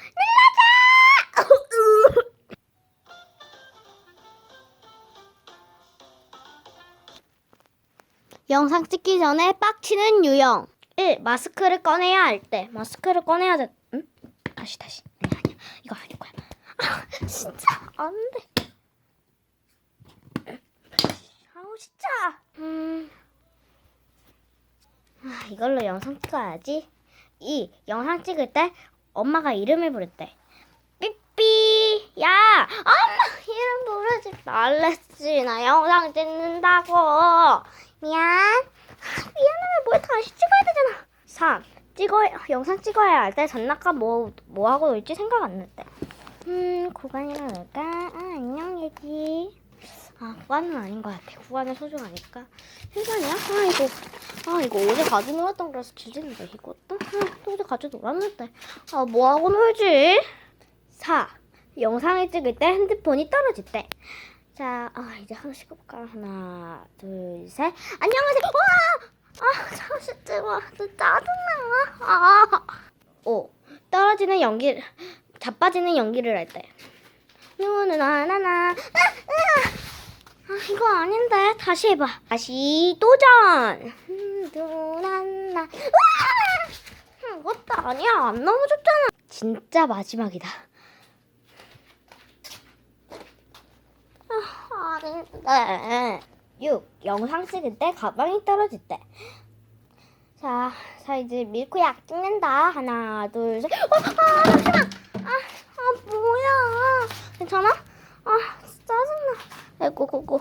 눌러줘! 영상 찍기 전에 빡치는 유형. 1. 마스크를 꺼내야 할 때. 마스크를 꺼내야 돼. 응? 다시 다시. 아니 아니야. 이거 아닐 거야. 아, 진짜. 안돼. 아우 진짜. 음. 아, 이걸로 영상 찍어야지. 2. 영상 찍을 때 엄마가 이름을 부를 때 삐삐 야 엄마 이름 부르지 말랬지 나 영상 찍는다고 미안 미안하면 뭘 다시 찍어야 되잖아 3. 찍어 영상 찍어야 할때 전낙과 뭐, 뭐 하고 놀지 생각 안날 때. 음, 구간이랑 놀까? 아, 안녕, 얘기. 아, 구간은 아닌 것 같아. 구간은 소중하니까. 일반이야? 아, 이거. 아, 이거 어제 가져 놀았던 거라서 주제인데, 또? 아, 또 어제 가져 놀았는데. 아, 뭐 하고 놀지? 4. 영상을 찍을 때 핸드폰이 떨어질 때. 자, 아, 이제 하나씩 해볼까? 하나, 둘, 셋. 안녕하세요. 와! 아, 잠시 찍어. 짜증나. 아. 5. 떨어지는 연기, 자빠지는 연기를 할 때. 누는 하나나. 아, 아. 아, 이거 아닌데. 다시 해봐. 다시 도전. 음, 눈 하나. 아니야. 안 넘어졌잖아. 진짜 마지막이다. 아, 아닌데. 6. 영상 찍을 때 가방이 떨어질 때. 자, 자 이제 밀크야 찍는다. 하나, 둘, 셋. 어, 아, 잠시만. 아, 아 뭐야? 괜찮아? 아, 짜증나. 아이고, 고고.